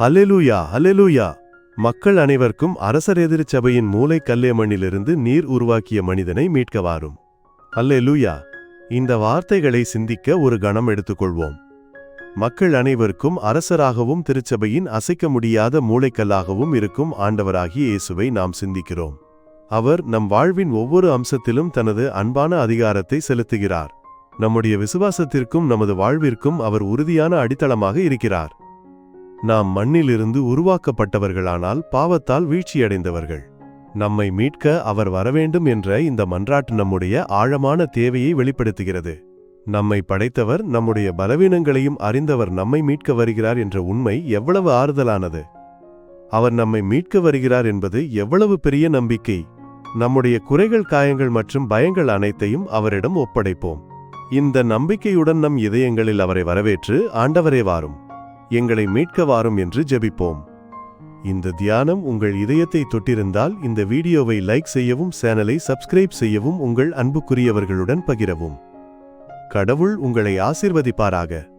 Hallelujah hallelujah மக்கள் அனைவருக்கும் அரசர் எதிர்ச்சபையின் மூளை கல்லே மண்ணிலிருந்து நீர் உருவாக்கிய மனிதனை மீட்க வாரும். ஹல்லேலூயா இந்த வார்த்தைகளை சிந்திக்க ஒரு கணம் எடுத்துக்கொள்வோம். மக்கள் அனைவருக்கும் அரசராகவும் திருச்சபையின் அசைக்க முடியாத மூளைக்கல்லாகவும் இருக்கும் ஆண்டவராகிய இயேசுவை நாம் சிந்திக்கிறோம். அவர் நம் வாழ்வின் ஒவ்வொரு அம்சத்திலும் தனது அன்பான அதிகாரத்தை செலுத்துகிறார். நம்முடைய விசுவாசத்திற்கும் நமது வாழ்விற்கும் அவர் உறுதியான அடித்தளமாக இருக்கிறார். நாம் மண்ணிலிருந்து உருவாக்கப்பட்டவர்களானால் பாவத்தால் வீழ்ச்சியடைந்தவர்கள். நம்மை மீட்க அவர் வரவேண்டும் என்ற இந்த மன்றாட்டு நம்முடைய ஆழமான தேவையை வெளிப்படுத்துகிறது. நம்மை படைத்தவர் நம்முடைய பலவீனங்களையும் அறிந்தவர் நம்மை மீட்க வருகிறார் என்ற உண்மை எவ்வளவு ஆறுதலானது. அவர் நம்மை மீட்க வருகிறார் என்பது எவ்வளவு பெரிய நம்பிக்கை. நம்முடைய குறைகள் காயங்கள் மற்றும் பயங்கள் அனைத்தையும் அவரிடம் ஒப்படைப்போம். இந்த நம்பிக்கையுடன் நம் இதயங்களில் அவரை வரவேற்று ஆண்டவரே வாரும். எங்களை மீட்க வாரும் என்று ஜெபிப்போம். இந்த தியானம் உங்கள் இதயத்தை தொட்டிருந்தால் இந்த வீடியோவை லைக் செய்யவும் சேனலை சப்ஸ்கிரைப் செய்யவும் உங்கள் அன்புக்குரியவர்களுடன் பகிரவும். கடவுள் உங்களை ஆசிர்வதிப்பாராக.